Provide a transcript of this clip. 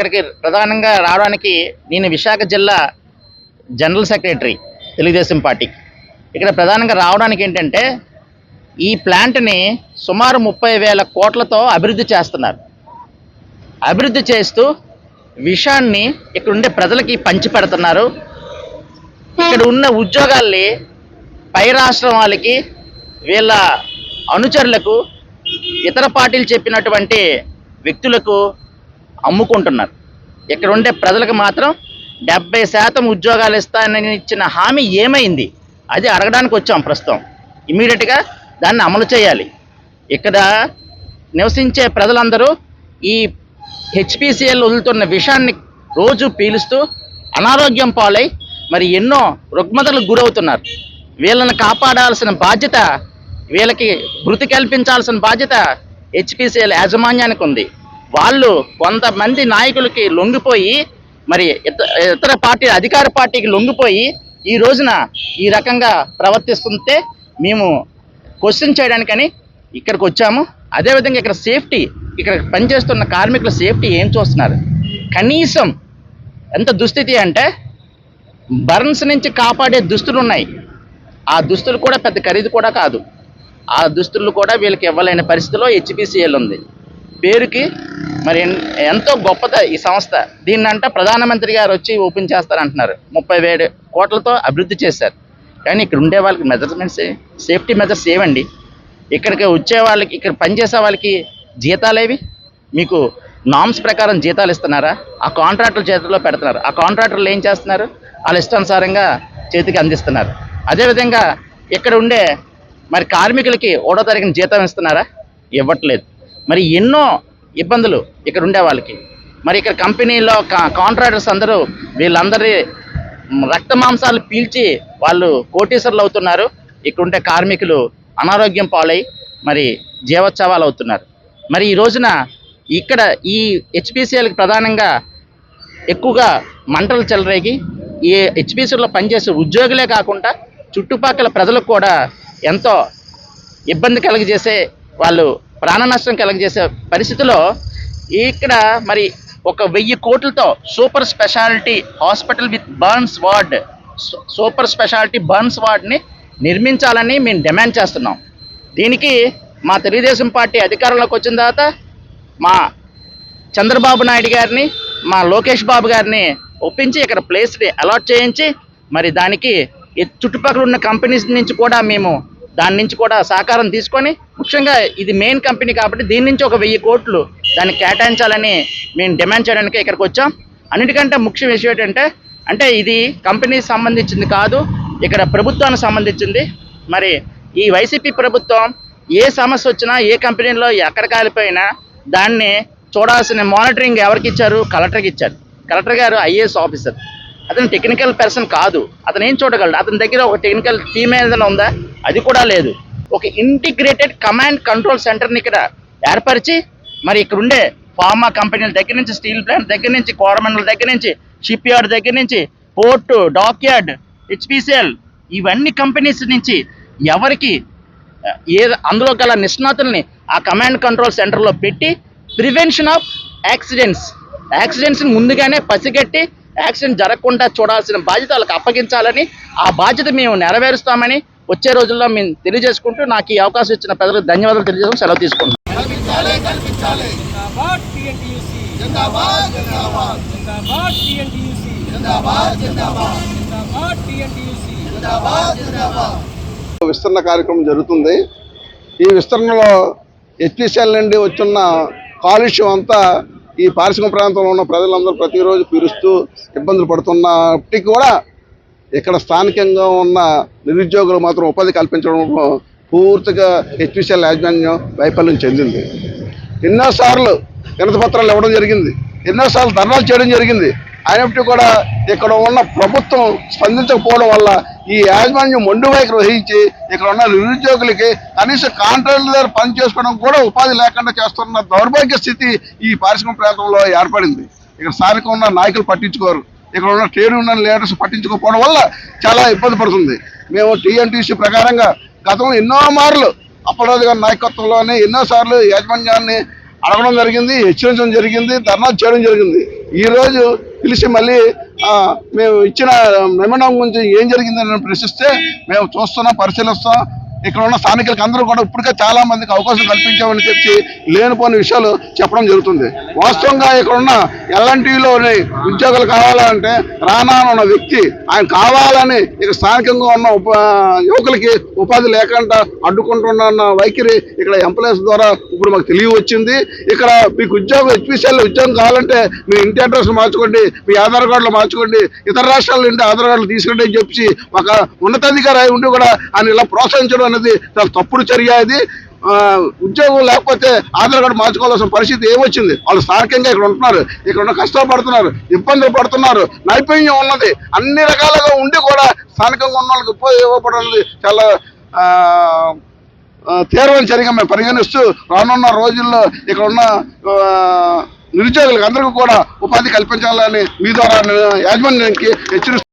ఇక్కడికి ప్రధానంగా రావడానికి నేను విశాఖ జిల్లా జనరల్ సెక్రటరీ తెలుగుదేశం పార్టీ. ఇక్కడ ప్రధానంగా రావడానికి ఏంటంటే ఈ ప్లాంట్ని సుమారు ముప్పై వేల కోట్లతో అభివృద్ధి చేస్తున్నారు. అభివృద్ధి చేస్తూ విషాన్ని ఇక్కడ ఉండే ప్రజలకి పంచి పెడుతున్నారు. ఇక్కడ ఉన్న ఉద్యోగాల్ని పై రాష్ట్రం వాళ్ళకి వీళ్ళ అనుచరులకు ఇతర పార్టీలు చెప్పినటువంటి వ్యక్తులకు అమ్ముకుంటున్నారు. ఇక్కడ ఉండే ప్రజలకు మాత్రం డెబ్బై శాతం ఉద్యోగాలు ఇస్తానని ఇచ్చిన హామీ ఏమైంది? అది అడగడానికి వచ్చాం ప్రస్తుతం. ఇమీడియట్గా దాన్ని అమలు చేయాలి. ఇక్కడ నివసించే ప్రజలందరూ ఈ హెచ్పిసిఎల్ వదులుతున్న విషాన్ని రోజు పీలుస్తూ అనారోగ్యం పాలై మరి ఎన్నో రుగ్మతలకు గురవుతున్నారు. వీళ్ళని కాపాడాల్సిన బాధ్యత వీళ్ళకి భృతి కల్పించాల్సిన బాధ్యత హెచ్పిసిఎల్ యాజమాన్యానికి ఉంది. వాళ్ళు కొంతమంది నాయకులకి లొంగిపోయి మరి ఇత- ఇతర పార్టీ అధికార పార్టీకి లొంగిపోయి ఈ రోజున ఈ రకంగా ప్రవర్తిస్తుంటే మేము క్వశ్చన్ చేయడానికని ఇక్కడికి వచ్చాము. అదేవిధంగా ఇక్కడ సేఫ్టీ ఇక్కడ పనిచేస్తున్న కార్మికుల సేఫ్టీ ఏం చూస్తున్నారు? కనీసం ఎంత దుస్థితి అంటే బర్న్స్ నుంచి కాపాడే దుస్తులు ఉన్నాయి ఆ దుస్తులు కూడా పెద్ద ఖరీదు కూడా కాదు. ఆ దుస్తులు కూడా వీళ్ళకి ఇవ్వలేని పరిస్థితిలో హెచ్పిసిఎల్ ఉంది. పేరుకి మరి ఎంతో గొప్పత ఈ సంస్థ. దీన్నంట ప్రధానమంత్రి గారు వచ్చి ఓపెన్ చేస్తారంటున్నారు. ముప్పై వేడు కోట్లతో అభివృద్ధి చేశారు. కానీ ఇక్కడ ఉండే వాళ్ళకి మెజర్మెంట్స్ సేఫ్టీ మెజర్స్ ఏవండి? ఇక్కడికి వచ్చే వాళ్ళకి ఇక్కడ పనిచేసే వాళ్ళకి జీతాలేవి మీకు నామ్స్ ప్రకారం జీతాలు ఇస్తున్నారా? ఆ కాంట్రాక్టుల చేతిలో పెడుతున్నారు. ఆ కాంట్రాక్టర్లు ఏం చేస్తున్నారు? వాళ్ళ ఇష్టానుసారంగా చేతికి అందిస్తున్నారు. అదేవిధంగా ఇక్కడ ఉండే మరి కార్మికులకి ఒకటో తారీఖున జీతం ఇస్తున్నారా? ఇవ్వట్లేదు. మరి ఎన్నో ఇబ్బందులు ఇక్కడ ఉండే వాళ్ళకి. మరి ఇక్కడ కంపెనీలో కా- కాంట్రాక్టర్స్ అందరూ వీళ్ళందరి రక్త మాంసాలు పీల్చి వాళ్ళు కోటీశ్వర్లు అవుతున్నారు. ఇక్కడ ఉండే కార్మికులు అనారోగ్యం పాలై మరి జీవోత్సవాలు అవుతున్నారు. మరి ఈ రోజున ఇక్కడ ఈ హెచ్పిసిఎల్కి ప్రధానంగా ఎక్కువగా మంటలు చెలరేగి ఈ హెచ్పిసిలో పనిచేసే ఉద్యోగులే కాకుండా చుట్టుపక్కల ప్రజలకు కూడా ఎంతో ఇబ్బంది కలుగజేసే వాళ్ళు ప్రాణ నష్టం కలగజేసే పరిస్థితిలో ఇక్కడ మరి ఒక వెయ్యి కోట్లతో super speciality hospital with burns ward super speciality burns వార్డ్ని నిర్మించాలని మేము డిమాండ్ చేస్తున్నాం. దీనికి మా తెలుగుదేశం పార్టీ అధికారంలోకి వచ్చిన తర్వాత మా చంద్రబాబు నాయుడు గారిని మా లోకేష్ బాబు గారిని ఒప్పించి ఇక్కడ ప్లేస్ని అలాట్ చేయించి మరి దానికి చుట్టుపక్కల ఉన్న కంపెనీస్ నుంచి కూడా మేము దాని నుంచి కూడా సహకారం తీసుకొని ముఖ్యంగా ఇది మెయిన్ కంపెనీ కాబట్టి దీని నుంచి ఒక వెయ్యి కోట్లు దాన్ని కేటాయించాలని మేము డిమాండ్ చేయడానికి ఇక్కడికి వచ్చాం. అన్నిటికంటే ముఖ్య విషయం ఏంటంటే అంటే ఇది కంపెనీకి సంబంధించింది కాదు ఇక్కడ ప్రభుత్వానికి సంబంధించింది. మరి ఈ వైసీపీ ప్రభుత్వం ఏ సమస్య వచ్చినా ఏ కంపెనీలో ఎక్కడ కాలిపోయినా దాన్ని చూడాల్సిన మానిటరింగ్ ఎవరికి ఇచ్చారు? కలెక్టర్కి ఇచ్చారు. కలెక్టర్ గారు ఐఏఎస్ ఆఫీసర్ అతను టెక్నికల్ పర్సన్ కాదు. అతను ఏం చూడగలడు? అతని దగ్గర ఒక టెక్నికల్ టీమ్ ఏదైనా ఉందా? అది కూడా లేదు. ఒక ఇంటిగ్రేటెడ్ కమాండ్ కంట్రోల్ సెంటర్ని ఇక్కడ ఏర్పరిచి మరి ఇక్కడ ఉండే ఫార్మా కంపెనీల దగ్గర నుంచి స్టీల్ ప్లాంట్ దగ్గర నుంచి కోరమండల దగ్గర నుంచి షిప్ యార్డ్ దగ్గర నుంచి పోర్టు డాక్యార్డ్ హెచ్పిసిఎల్ ఇవన్నీ కంపెనీస్ నుంచి ఎవరికి ఏ అందులో గల నిష్ణాతుల్ని ఆ కమాండ్ కంట్రోల్ సెంటర్లో పెట్టి ప్రివెన్షన్ ఆఫ్ యాక్సిడెంట్స్ యాక్సిడెంట్స్ని ముందుగానే పసిగట్టి యాక్సిడెంట్ జరగకుండా చూడాల్సిన బాధ్యత వాళ్ళకి అప్పగించాలని ఆ బాధ్యత మేము నెరవేరుస్తామని వచ్చే రోజుల్లో మేము తెలియజేసుకుంటూ నాకు ఈ అవకాశం ఇచ్చిన ప్రజలకు ధన్యవాదాలు తెలియజేసుకుని సెలవు తీసుకుంటాం విస్తరణ కార్యక్రమం జరుగుతుంది. ఈ విస్తరణలో హెచ్పిసిఎల్ నుండి వచ్చిన కాలుష్యం అంతా ఈ పారిశ్రామిక ప్రాంతంలో ఉన్న ప్రజలందరూ ప్రతిరోజు పిలుస్తూ ఇబ్బందులు పడుతున్నప్పటికీ కూడా ఇక్కడ స్థానికంగా ఉన్న నిరుద్యోగులు మాత్రం ఉపాధి కల్పించడంలో పూర్తిగా హెచ్పిసిఎల్ యాజమాన్యం వైఫల్యం చెందింది. ఎన్నోసార్లు వినతి పత్రాలు ఇవ్వడం జరిగింది. ఎన్నోసార్లు ధర్నాలు చేయడం జరిగింది. అయినప్పటికీ కూడా ఇక్కడ ఉన్న ప్రభుత్వం స్పందించకపోవడం వల్ల ఈ యాజమాన్యం మొండు వైఖరి వహించి ఇక్కడ ఉన్న నిరుద్యోగులకి కనీసం కాంట్రాక్టుల దగ్గర పని చేసుకోవడం కూడా ఉపాధి లేకుండా చేస్తున్న దౌర్భాగ్య స్థితి ఈ పారిశ్రామిక ప్రాంతంలో ఏర్పడింది. ఇక్కడ స్థానికంగా ఉన్న నాయకులు పట్టించుకోరు. ఇక్కడ ఉన్న ట్రేడ్ యూనియన్ లీడర్స్ పట్టించుకోకపోవడం వల్ల చాలా ఇబ్బంది పడుతుంది. మేము టీఎన్టీసీ ప్రకారంగా గతంలో ఎన్నో మార్లు అప్పరాజు గారి నాయకత్వంలోనే ఎన్నోసార్లు యాజమాన్యాన్ని అడగడం జరిగింది హెచ్చరించడం జరిగింది ధర్నా చేయడం జరిగింది. ఈ రోజు పిలిచి మళ్ళీ మేము ఇచ్చిన మెమోనం గురించి ఏం జరిగిందని ప్రశ్నిస్తే మేము చూస్తున్నాం పరిశీలిస్తాం. ఇక్కడ ఉన్న స్థానికులకు అందరూ కూడా ఇప్పటికే చాలా మందికి అవకాశం కల్పించామని చెప్పి లేనిపోని విషయాలు చెప్పడం జరుగుతుంది. వాస్తవంగా ఇక్కడ ఉన్న ఎల్ఎన్టీలోని ఉద్యోగాలు కావాలంటే రానా ఉన్న వ్యక్తి ఆయన కావాలని ఇక్కడ స్థానికంగా ఉన్న యువకులకి ఉపాధి లేకుండా అడ్డుకుంటున్న వైఖరి ఇక్కడ ఎంప్లాయీస్ ద్వారా ఇప్పుడు మాకు తెలియవచ్చింది ఇక్కడ మీకు ఉద్యోగం హెచ్పిసిఎల్ ఉద్యోగం కావాలంటే మీ ఇంటి అడ్రస్ మార్చుకోండి మీ ఆధార్ కార్డులు మార్చుకోండి ఇతర రాష్ట్రాల నుండి ఆధార్ కార్డులు తీసుకుంటే అని చెప్పి ఒక ఉన్నతాధికారి అయి ఉండి కూడా ఆయన ఇలా ప్రోత్సహించడం అన్నది చాలా తప్పుడు చర్య అది. ఉద్యోగం లేకపోతే ఆధార్ కార్డు మార్చుకోవాల్సిన పరిస్థితి ఏమొచ్చింది? వాళ్ళు స్థానికంగా ఇక్కడ ఉంటున్నారు. ఇక్కడ ఉన్న కష్టపడుతున్నారు ఇబ్బందులు పడుతున్నారు నైపుణ్యం ఉన్నది. అన్ని రకాలుగా ఉండి కూడా స్థానికంగా ఉన్న వాళ్ళకి ఉపాధి చాలా తీవ్రమైన చర్యగా మేము పరిగణిస్తూ రానున్న రోజుల్లో ఇక్కడ ఉన్న నిరుద్యోగులకు అందరికీ కూడా ఉపాధి కల్పించాలని మీ ద్వారా యాజమాన్యానికి హెచ్చరిస్తూ